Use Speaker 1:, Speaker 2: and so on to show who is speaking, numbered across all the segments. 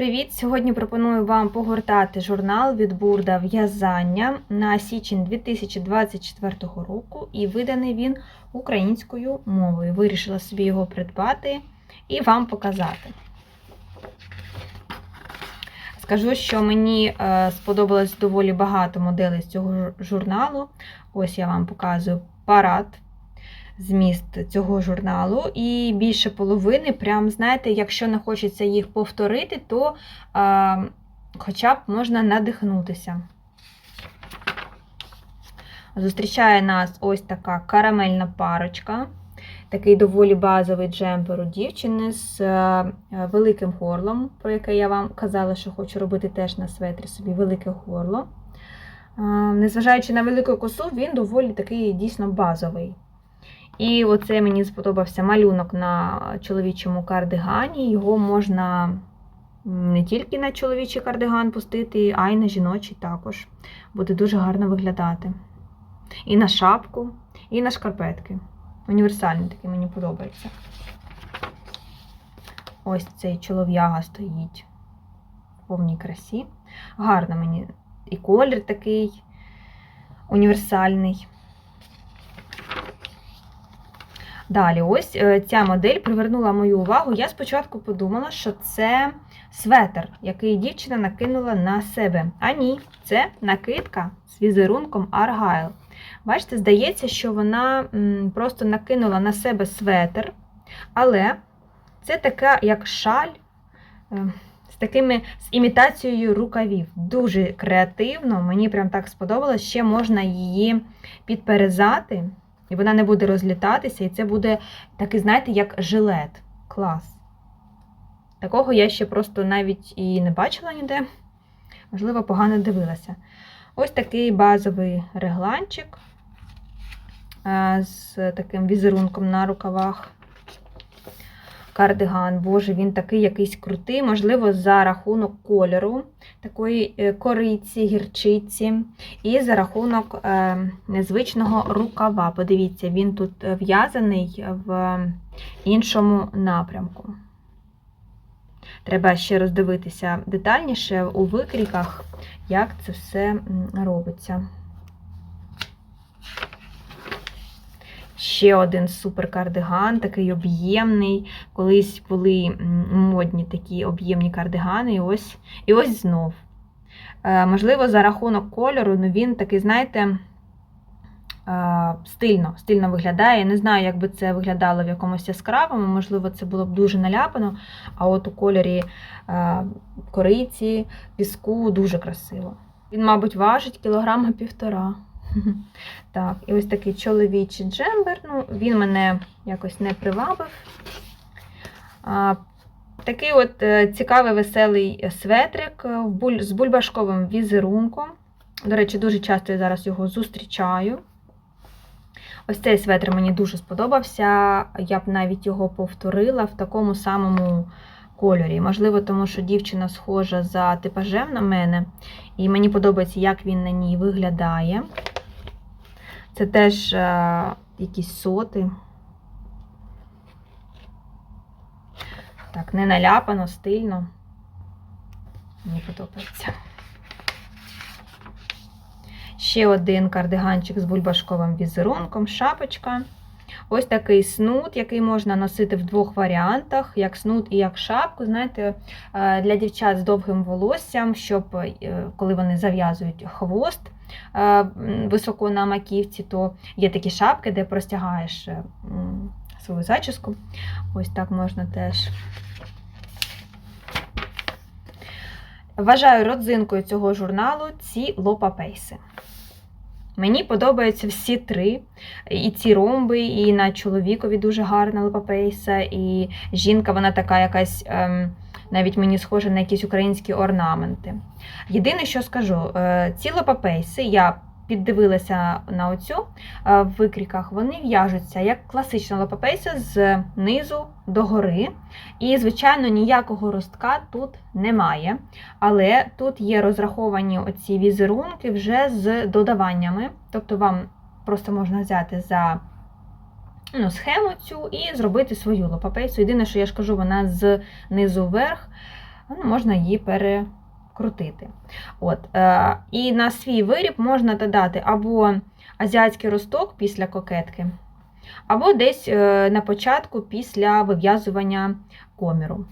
Speaker 1: привіт! Сьогодні пропоную вам погортати журнал від Бурда В'язання на січень 2024 року, і виданий він українською мовою. Вирішила собі його придбати і вам показати. Скажу, що мені е, сподобалось доволі багато моделей з цього журналу. Ось я вам показую парад зміст цього журналу, і більше половини, прям, знаєте, якщо не хочеться їх повторити, то а, хоча б можна надихнутися. Зустрічає нас ось така карамельна парочка. Такий доволі базовий джемпер у дівчини з е, великим горлом, про яке я вам казала, що хочу робити теж на светрі собі велике горло. Е, Незважаючи на велику косу, він доволі такий дійсно базовий. І оце мені сподобався малюнок на чоловічому кардигані. Його можна не тільки на чоловічий кардиган пустити, а й на жіночий також. Буде дуже гарно виглядати. І на шапку, і на шкарпетки. Універсальний такий мені подобається. Ось цей чолов'яга стоїть в повній красі. Гарно мені і колір такий універсальний. Далі, ось е, ця модель привернула мою увагу. Я спочатку подумала, що це светр, який дівчина накинула на себе. А ні, це накидка з візерунком Argyle. Бачите, здається, що вона просто накинула на себе светр, але це така, як шаль е, такими з імітацією рукавів. Дуже креативно, мені прям так сподобалось. Ще можна її підперезати. І вона не буде розлітатися, і це буде такий, знаєте, як жилет. Клас. Такого я ще просто навіть і не бачила ніде. Можливо, погано дивилася. Ось такий базовий регланчик е, з таким візерунком на рукавах. Кардиган, боже, він такий якийсь крутий, можливо, за рахунок кольору, такої е, кориці, гірчиці, і за рахунок е, незвичного рукава. Подивіться, він тут е, в'язаний в іншому напрямку. Треба ще роздивитися детальніше у викріках, як це все робиться. Ще один супер кардиган, такий об'ємний. Колись були модні такі об'ємні кардигани, і ось, і ось знов. Е, Можливо, за рахунок кольору, ну він такий, знаєте, е, стильно, стильно виглядає. Я не знаю, як би це виглядало в якомусь яскравому, можливо, це було б дуже наляпано, а от у кольорі е, кориці, піску дуже красиво. Він, мабуть, важить кілограма півтора. Так, і ось такий чоловічий джембер. Ну, він мене якось не привабив. А, такий от е, цікавий веселий светрик е, з бульбашковим візерунком. До речі, дуже часто я зараз його зустрічаю. Ось цей светр мені дуже сподобався. Я б навіть його повторила в такому самому кольорі. Можливо, тому що дівчина схожа за типажем на мене, і мені подобається, як він на ній виглядає. Це теж е, якісь соти. Так, не наляпано, стильно. Мені подобається. Ще один кардиганчик з бульбашковим візерунком, шапочка. Ось такий снуд, який можна носити в двох варіантах: як снуд і як шапку. Знаєте, е, для дівчат з довгим волоссям, щоб е, коли вони зав'язують хвост високо на маківці, то є такі шапки, де простягаєш е, свою зачіску. Ось так можна теж. Вважаю родзинкою цього журналу ці лопапейси. Мені подобаються всі три. І ці ромби, і на чоловікові дуже гарна лопапейса, і жінка, вона така якась, ем, навіть мені схожа на якісь українські орнаменти. Єдине, що скажу, е, ці лопапейси, я піддивилася на оцю е, в викріках, вони в'яжуться як класична лопапейса з низу до гори. І, звичайно, ніякого ростка тут немає. Але тут є розраховані оці візерунки вже з додаваннями. Тобто вам просто можна взяти за ну, схему цю і зробити свою лопапейсу. Єдине, що я ж кажу, вона з низу вверх. ну, можна її перекрутити. От. Е, і на свій виріб можна додати або азіатський росток після кокетки, або десь е, на початку після вив'язування коміру.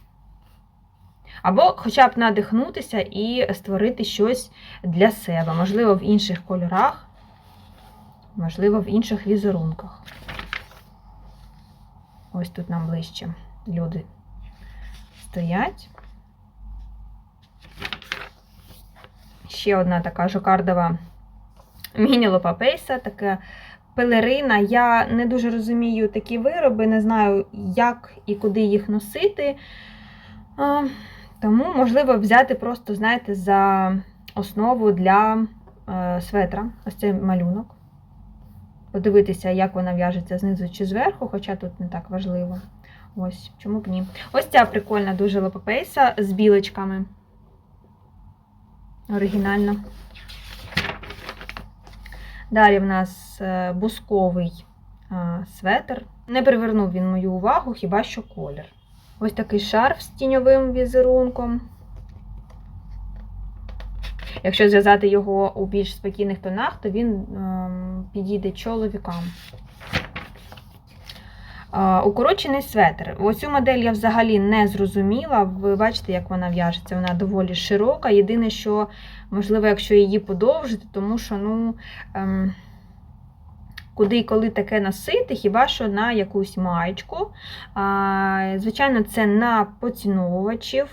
Speaker 1: Або хоча б надихнутися і створити щось для себе, можливо, в інших кольорах, можливо, в інших візерунках. Ось тут нам ближче люди стоять. Ще одна така жокардова міні-лопапейса, така пелерина. Я не дуже розумію такі вироби, не знаю, як і куди їх носити. Тому, можливо, взяти просто, знаєте, за основу для е, светра, ось цей малюнок. Подивитися, як вона в'яжеться знизу чи зверху, хоча тут не так важливо. Ось, чому б ні. Ось ця прикольна дуже лопапейса з білочками. Оригінальна. Далі в нас е, бусковий е, светр. Не привернув він мою увагу, хіба що колір. Ось такий шарф з тіньовим візерунком. Якщо зв'язати його у більш спокійних тонах, то він ем, підійде чоловікам. Е, Укорочений светр. Оцю модель я взагалі не зрозуміла. Ви бачите, як вона в'яжеться, вона доволі широка. Єдине, що, можливо, якщо її подовжити, тому що, ну, ем, куди і коли таке носити, хіба що на якусь маєчку. Звичайно, це на поціновувачів,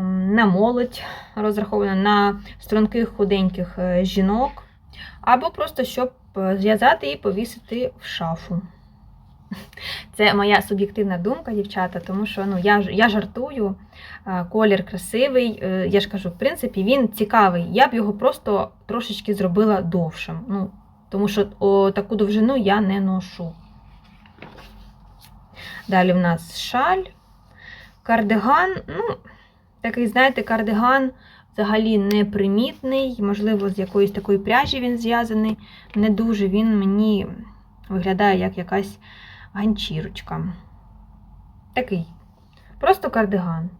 Speaker 1: на молодь розраховано, на струнких худеньких е, жінок, або просто щоб е, зв'язати і повісити в шафу. Це моя суб'єктивна думка, дівчата, тому що ну, я, я жартую, колір красивий. е, Я ж кажу, в принципі, він цікавий. Я б його просто трошечки зробила довшим. Ну, тому що о, таку довжину я не ношу. Далі в нас шаль, кардиган. Ну, такий, знаєте, кардиган взагалі непримітний. Можливо, з якоїсь такої пряжі він зв'язаний. Не дуже він мені виглядає як якась ганчірочка. Такий. Просто кардиган.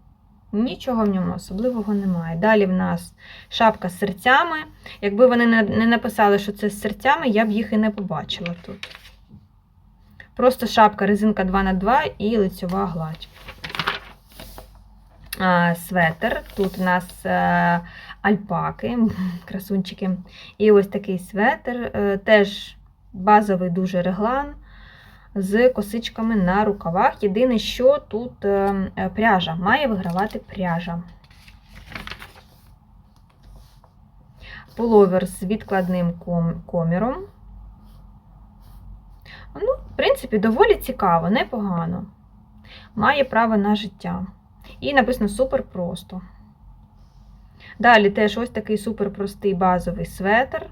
Speaker 1: Нічого в ньому особливого немає. Далі в нас шапка з серцями. Якби вони не написали, що це з серцями, я б їх і не побачила тут. Просто шапка резинка 2х2 і лицьова гладь. Светр. Тут у нас е, альпаки, красунчики. І ось такий светр. е, Теж базовий дуже реглан з косичками на рукавах. Єдине, що тут е, пряжа, має вигравати пряжа. Пуловер з відкладним ком- коміром. Ну, в принципі, доволі цікаво, непогано. Має право на життя. І написано супер просто. Далі теж ось такий супер простий базовий светр.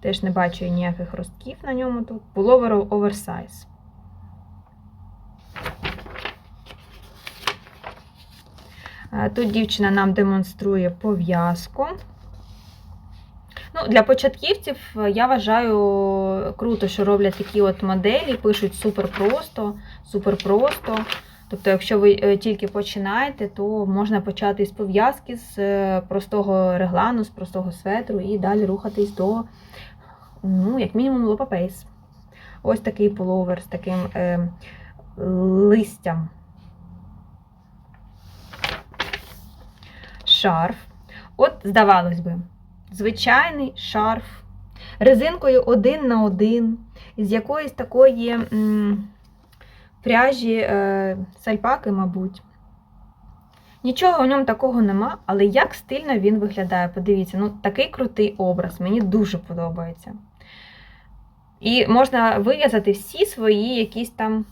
Speaker 1: Теж не бачу ніяких ростків на ньому тут. Пуловер оверсайз. Тут дівчина нам демонструє пов'язку. Ну, Для початківців е, я вважаю круто, що роблять такі от моделі, пишуть супер просто, супер просто. Тобто, якщо ви е, тільки починаєте, то можна почати з пов'язки, з е, простого реглану, з простого светру і далі рухатись до, ну, як мінімум, лопапейс. Ось такий пуловер з таким е, листям. Шарф. От, здавалось би, звичайний шарф резинкою один на один, з якоїсь такої м, пряжі е, сальпаки, мабуть. Нічого в ньому такого нема, але як стильно він виглядає. Подивіться, ну такий крутий образ, мені дуже подобається. І можна вив'язати всі свої якісь там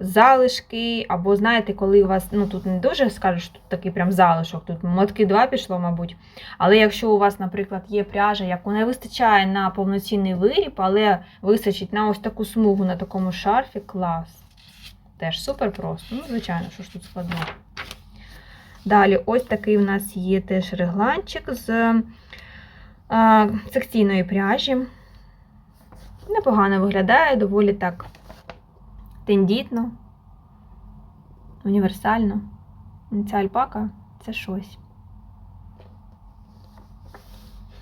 Speaker 1: залишки, або, знаєте, коли у вас, ну тут не дуже скажеш, тут такий прям залишок, тут мотки два пішло, мабуть. Але якщо у вас, наприклад, є пряжа, яку не вистачає на повноцінний виріб, але вистачить на ось таку смугу на такому шарфі, клас. Теж супер просто. Ну, звичайно, що ж тут складного. Далі, ось такий у нас є теж регланчик з е, секційної пряжі. Непогано виглядає, доволі так тендітно. універсально. Ця альпака це щось.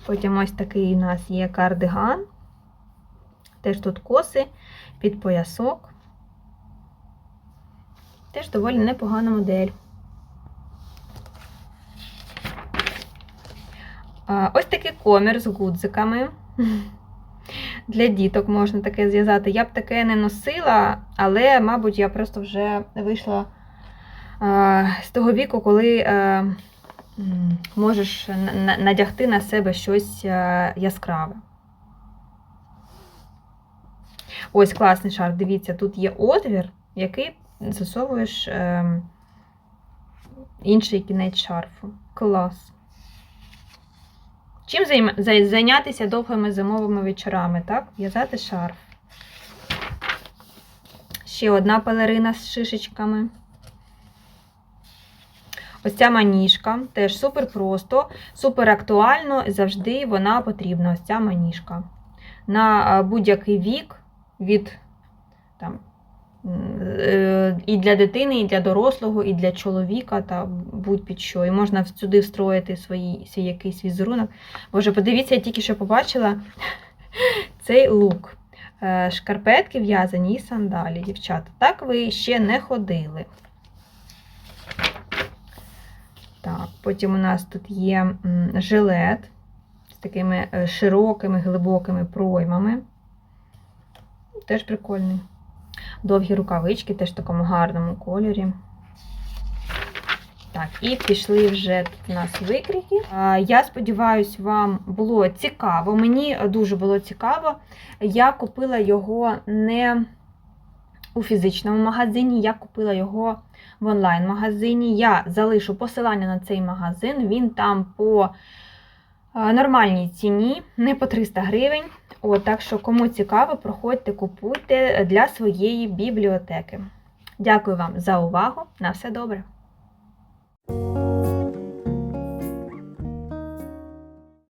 Speaker 1: Потім ось такий у нас є кардиган. Теж тут коси під поясок. Теж доволі непогана модель. Ось такий комір з гудзиками. Для діток можна таке зв'язати. Я б таке не носила, але, мабуть, я просто вже вийшла з того віку, коли а, можеш на- на- надягти на себе щось а, яскраве. Ось класний шар. Дивіться, тут є отвір, який засовуєш ем, інший кінець шарфу. Клас. Чим зайнятися довгими зимовими вечорами, так? В'язати шарф. Ще одна пелерина з шишечками. Ось ця маніжка. Теж супер просто, супер актуально, завжди вона потрібна. Ось ця маніжка. На будь-який вік від там, і для дитини, і для дорослого, і для чоловіка, та будь-під. І можна сюди встроїти свої, свій якийсь візерунок. Боже, подивіться, я тільки що побачила цей лук. Е, Шкарпетки в'язані і сандалі, дівчата. Так ви ще не ходили. Так, потім у нас тут є жилет з такими е, широкими, глибокими проймами. Теж прикольний. Довгі рукавички, теж в такому гарному кольорі. Так, і пішли вже тут у нас викрики. Я сподіваюся, вам було цікаво. Мені дуже було цікаво. Я купила його не у фізичному магазині, я купила його в онлайн-магазині. Я залишу посилання на цей магазин. Він там по нормальній ціні, не по 300 гривень. От, так що, кому цікаво, проходьте, купуйте для своєї бібліотеки. Дякую вам за увагу. На все добре!